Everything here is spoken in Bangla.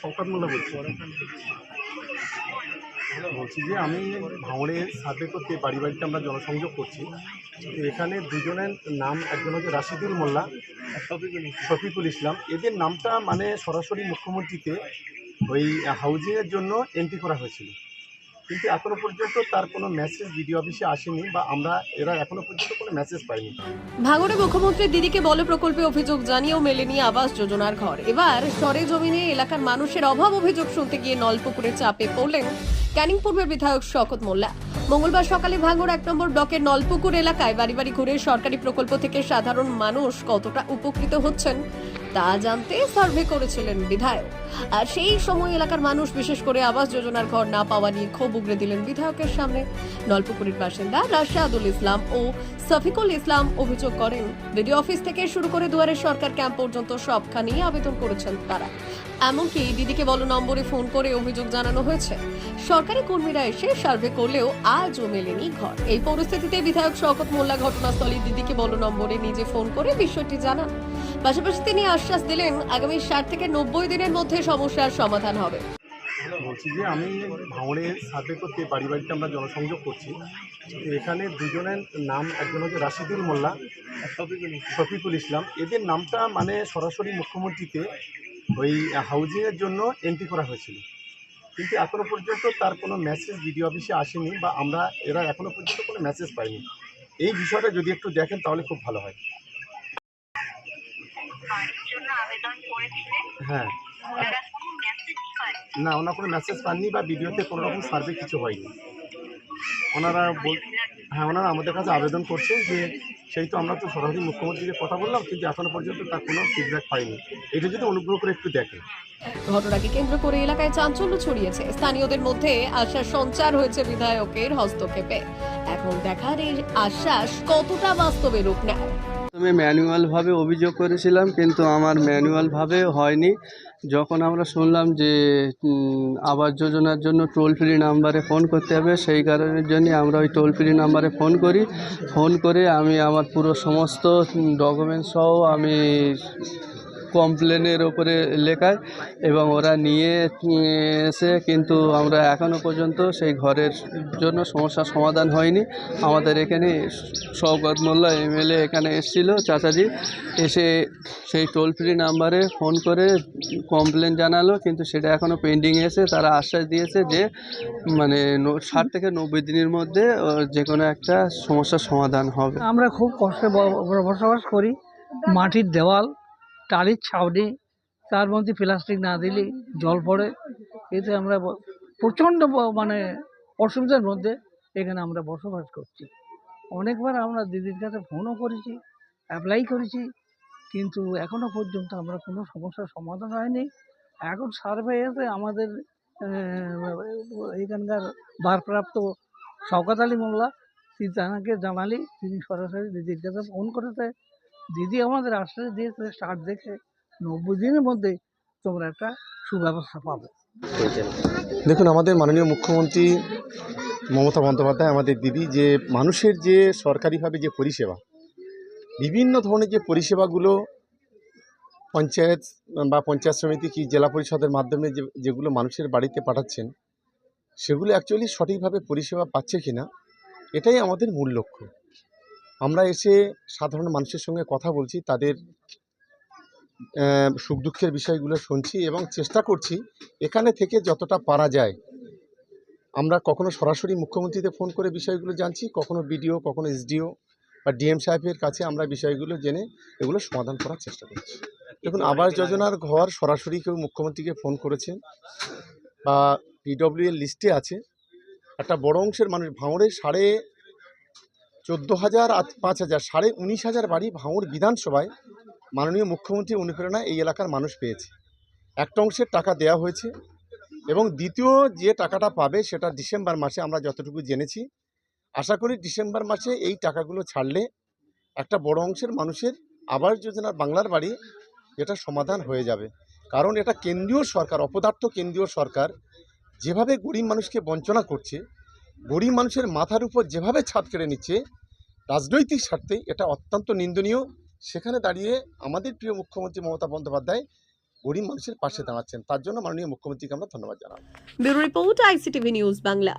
শওকাত মোল্লা বলছি। বলছি যে আমি ভাঙড়ে সার্ভে করতে বাড়ি বাড়িতে আমরা জনসংযোগ করছি। এখানে দুজনের নাম একজন হচ্ছে রাশিদুল মোল্লা শফিকুল ইসলাম। এদের নামটা মানে সরাসরি মুখ্যমন্ত্রীতে ওই হাউজিংয়ের জন্য এন্ট্রি করা হয়েছিল। কিন্তু এখনও পর্যন্ত তার কোনো মেসেজ বিডিও অফিসে আসেনি বা আমরা এরা এখনও পর্যন্ত কোনো মেসেজ পাইনি। ভাঙড়ে মুখ্যমন্ত্রী দিদিকে বল প্রকল্পে অভিযোগ জানিয়েও মেলেনি আবাস যোজনার ঘর। এবার সরে জমিনে এলাকার মানুষের অভাব অভিযোগ শুনতে গিয়ে নলপুকুরে চাপে পড়লেন ক্যানিং পূর্বের বিধায়ক শকত মোল্লা। মঙ্গলবার সকালে ভাঙড় এক নম্বর ব্লকের নলপুকুর এলাকায় বাড়ি বাড়ি ঘুরে সরকারি প্রকল্প থেকে সাধারণ মানুষ কতটা উপকৃত হচ্ছেন তা জানতে সার্ভে করেছিলেন বিধায়ক। আর সেই সময় এলাকার মানুষ, বিশেষ করে আবাস যোজনার ঘর না পাওয়া নিয়ে ক্ষোভ উগড়ে দিলেন বিধায়কের সামনে। নলপুকুরের বাসিন্দা রাশাদুল ইসলাম ও সফিকুল ইসলাম অভিযোগ করেন, বিডিও অফিস থেকে শুরু করে দুয়ারের সরকার ক্যাম্প পর্যন্ত সবখানেই আবেদন করেছেন তারা। এমনকি দিদিকে বলো নম্বরে ফোন করে অভিযোগ জানানো হয়েছে। সরকারি কর্মীরা এসে সার্ভে করলেও আজও মেলেনি ঘর। এই পরিস্থিতিতে বিধায়ক শওকত মোল্লা ঘটনাস্থলে দিদিকে বলো নম্বরে নিজে ফোন করে বিষয়টি জানান। পাশাপাশি তিনি আশ্বাস দিলেন, আগামী ষাট থেকে নব্বই দিনের মধ্যে সমস্যার সমাধান হবে। বলছি যে আমি ভাঙড়ে সার্ভে করতে বাড়ি বাড়িতে আমরা জনসংযোগ করছি। এখানে দুজনের নাম একজন হচ্ছে রাশিদুল মোল্লা শফিকুল ইসলাম। এদের নামটা মানে সরাসরি মুখ্যমন্ত্রীতে ওই হাউজিংয়ের জন্য এন্ট্রি করা হয়েছিল। কিন্তু এখনও পর্যন্ত তার কোনো মেসেজ বিডিও অফিসে আসেনি বা আমরা এরা এখনও পর্যন্ত কোনো মেসেজ পাইনি। এই বিষয়টা যদি একটু দেখেন তাহলে খুব ভালো হয়। বাড়ির জন্য আবেদন করেছিলেন? হ্যাঁ। না, ওনার কোনো মেসেজ পাননি বা ভিডিওতে কোনো রকম সার্ভে কিছু হয়নি। ওনারা বল হ্যাঁ ওনারা আমাদের কাছে আবেদন করছে যে সেই তো আমরা তো সরাসরি মুখ্যমন্ত্রীকে কথা বললাম, কিন্তু এখনও পর্যন্ত তার কোনো ফিডব্যাক পাইনি এটা যদি অনুগ্রহ করে একটু দেখেন ঘটনাকে কেন্দ্র করে এলাকায় চাঞ্চল্য ছড়িয়েছে। স্থানীয়দের মধ্যে আশ্বাস সঞ্চার হয়েছে বিধায়কের হস্তক্ষেপে। এখন দেখার এই আশ্বাস কতটা বাস্তবে রূপ নেয়? আমি ম্যানুয়ালভাবে অভিযোগ করেছিলাম, কিন্তু আমার ম্যানুয়ালভাবে হয়নি। যখন আমরা শুনলাম যে আবাস যোজনার জন্য টোল ফ্রি নাম্বারে ফোন করতে হবে, সেই কারণের জন্য আমরা ওই টোল ফ্রি নাম্বারে ফোন করি। ফোন করে আমি আমার পুরো সমস্ত ডকুমেন্টস সহ আমি কমপ্লেনের ওপরে লেখায় এবং ওরা নিয়ে এসে কিন্তু আমরা এখনও পর্যন্ত সেই ঘরের জন্য সমস্যার সমাধান হয়নি। আমাদের এখানে শওকত মোল্লা এমএলএ এখানে এসেছিল, চাচাজি। এসে সেই টোল ফ্রি নাম্বারে ফোন করে কমপ্লেন জানালো, কিন্তু সেটা এখনও পেন্ডিং এসে তারা আশ্বাস দিয়েছে যে মানে ষাট থেকে নব্বই দিনের মধ্যে যে কোনো একটা সমস্যার সমাধান হবে। আমরা খুব কষ্টে বসবাস করি। মাটির দেওয়াল টালির ছাউনি, তার মধ্যে প্লাস্টিক না দিলে জল পড়ে। এতে আমরা প্রচণ্ড মানে অসুবিধার মধ্যে এখানে আমরা বসবাস করছি। অনেকবার আমরা দিদির কাছে ফোনও করেছি অ্যাপ্লাই করেছি, কিন্তু এখনও পর্যন্ত আমরা কোনো সমস্যার সমাধান হয়নি। এখন সার্ভে এসে আমাদের এখানকার ভারপ্রাপ্ত শওকত আলী মোল্লা, তিনি জানালি, তিনি সরাসরি দিদির কাছে ফোন করেছে। দিদি আমাদের আশ্বাস দিয়েছে স্টার্ট দেখে নব্বই দিনের মধ্যে তোমরা একটা সুব্যবস্থা পাবে। দেখুন, আমাদের মাননীয় মুখ্যমন্ত্রী মমতা বন্দ্যোপাধ্যায়, আমাদের দিদি, যে মানুষের যে সরকারিভাবে যে পরিষেবা, বিভিন্ন ধরনের যে পরিষেবাগুলো পঞ্চায়েত বা পঞ্চায়েত সমিতি কি জেলা পরিষদের মাধ্যমে যে, যেগুলো মানুষের বাড়িতে পাঠাচ্ছেন, সেগুলো অ্যাকচুয়ালি সঠিকভাবে পরিষেবা পাচ্ছে কি না এটাই আমাদের মূল লক্ষ্য। আমরা এসে সাধারণ মানুষের সঙ্গে কথা বলছি, তাদের সুখ দুঃখের বিষয়গুলো শুনছি এবং চেষ্টা করছি এখানে থেকে যতটা পারা যায়। আমরা কখনো সরাসরি মুখ্যমন্ত্রীতে ফোন করে বিষয়গুলো জানছি, কখনো বিডিও, কখনো এসডিও বা ডিএম সাহেবের কাছে আমরা বিষয়গুলো জেনে এগুলো সমাধান করার চেষ্টা করছি। দেখুন, আবাস যোজনার ঘর সরাসরি কেউ মুখ্যমন্ত্রীকে ফোন করেছেন বা পিডব্লিউ এর লিস্টে আছে। একটা বড় অংশের মানুষ, ভাঙড়ে সাড়ে চোদ্দ হাজার পাঁচ হাজার সাড়ে উনিশ হাজার বাড়ি ভাঙড় বিধানসভায় মাননীয় মুখ্যমন্ত্রী অনুপ্রেরণা এই এলাকার মানুষ পেয়েছে। একটা অংশের টাকা দেওয়া হয়েছে এবং দ্বিতীয় যে টাকাটা পাবে সেটা ডিসেম্বর মাসে আমরা যতটুকু জেনেছি। আশা করি ডিসেম্বর মাসে এই টাকাগুলো ছাড়লে একটা বড় অংশের মানুষের আবাস যোজনার বাংলার বাড়ি এটা সমাধান হয়ে যাবে। কারণ এটা কেন্দ্রীয় সরকার, অপদার্থ কেন্দ্রীয় সরকার যেভাবে গরিব মানুষকে বঞ্চনা করছে, গরিব মানুষের মাথার উপর যেভাবে ছাদ কেড়ে নিচ্ছে রাজনৈতিক স্বার্থে এটা অত্যন্ত নিন্দনীয়। সেখানে দাঁড়িয়ে আমাদের প্রিয় মুখ্যমন্ত্রী মমতা বন্দ্যোপাধ্যায় গরিব মানুষের পাশে দাঁড়াচ্ছেন। তার জন্য মাননীয় মুখ্যমন্ত্রীকে আমরা ধন্যবাদ জানাব। Bureau report ICTV news Bangla.